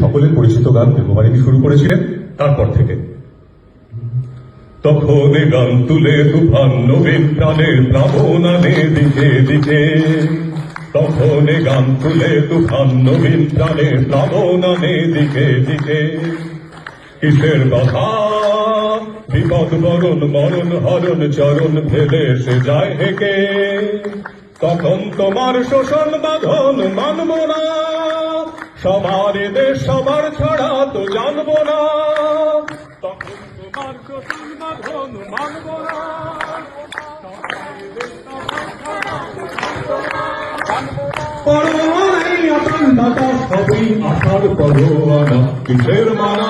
সকলের পরিচিত গান দেববাহিনী শুরু করেছিলেন তারপর থেকে। তখন গান তুলে তুফান নবীন প্রাণের প্লাবনানে দিকে দিকে। তখন গান তুলে তুফান নবীন প্রাণের প্লাবনানে দিকে দিকে। কিসের বাধা? বিপদ বরণ, মরণ, হরণ, চরণ ফেলে সে যায় হেকে তখন তোমার শোষণ বাঁধন মানব না। সবার এদের সবার ছাড়া তো জানব না। তখন তোমার বাঁধন মানব না। হবেই আসার কিসের মানা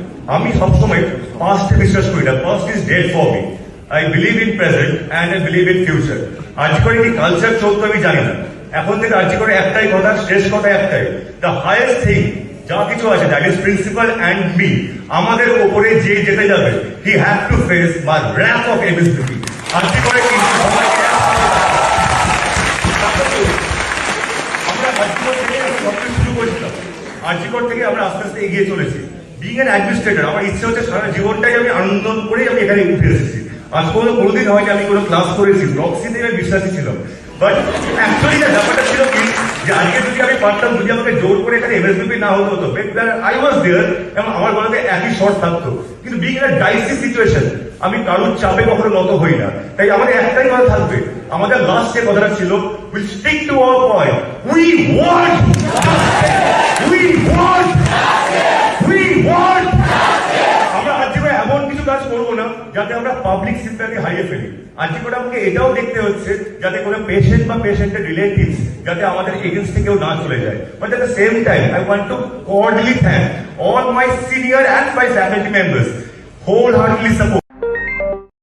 আমি সবসময় পাস্টে বিশ্বাস করি না। Past is dead for me I believe in present and I believe in future আজ করে কি কালচার চলতো আমি জানি না। এখন থেকে আজ করে একটাই কথা, শেষ কথা একটাই। দ্য হাইয়েস্ট থিং যা কিছু আছে that is principal and me আমাদের ওপরে যে যেতে যাবে হি হ্যাভ টু ফেস বা র্যাপ অফ এমএসপিপি আজ করে কিন্তু আমরা শুরু থেকে আমরা আস্তে আস্তে এগিয়ে চলেছি। বিং অ্যান অ্যাডমিনিস্ট্রেটর আমার ইচ্ছে হচ্ছে সারা জীবনটাই আমি আনন্দ করেই আমি এখানে উঠে এসেছি। আজ পর্যন্ত কোনোদিন হয়নি আমি কোনো ক্লাস করেছি প্রক্সিতে আমি বিশ্বাসী ছিলাম। বাট অ্যাকচুয়ালি ব্যাপারটা ছিল কি, যে আজকে যদি আমি পারতাম, যদি আমাকে জোর করে এখানে এমএসবিপি না হতে হতো আই ওয়াজ দেয়ার এবং আমার গলাতে একই শর্ট থাকতো। কিন্তু বিং এ ডাইসি সিচুয়েশন আমি কারোর চাপে কখনো নত হই না। তাই আমাদের একটাই কথা থাকবে, আমাদের লাস্ট যে কথাটা ছিল will stick to our point we want we want we want আমরা আজকে করে এমন কিছু কাজ করব না যাতে আমরা পাবলিক সিম্প্যাথি হারিয়ে ফেলি। আজকে করে আমাকে এটাও দেখতে হচ্ছে, যাতে কোনো পেশেন্ট বা পেশেন্টের রিলেটিভস যাতে আমাদের এগেনস্ট থেকেও না চলে যায়। But at the same time I want to cordially thank all my senior and my faculty members, wholeheartedly support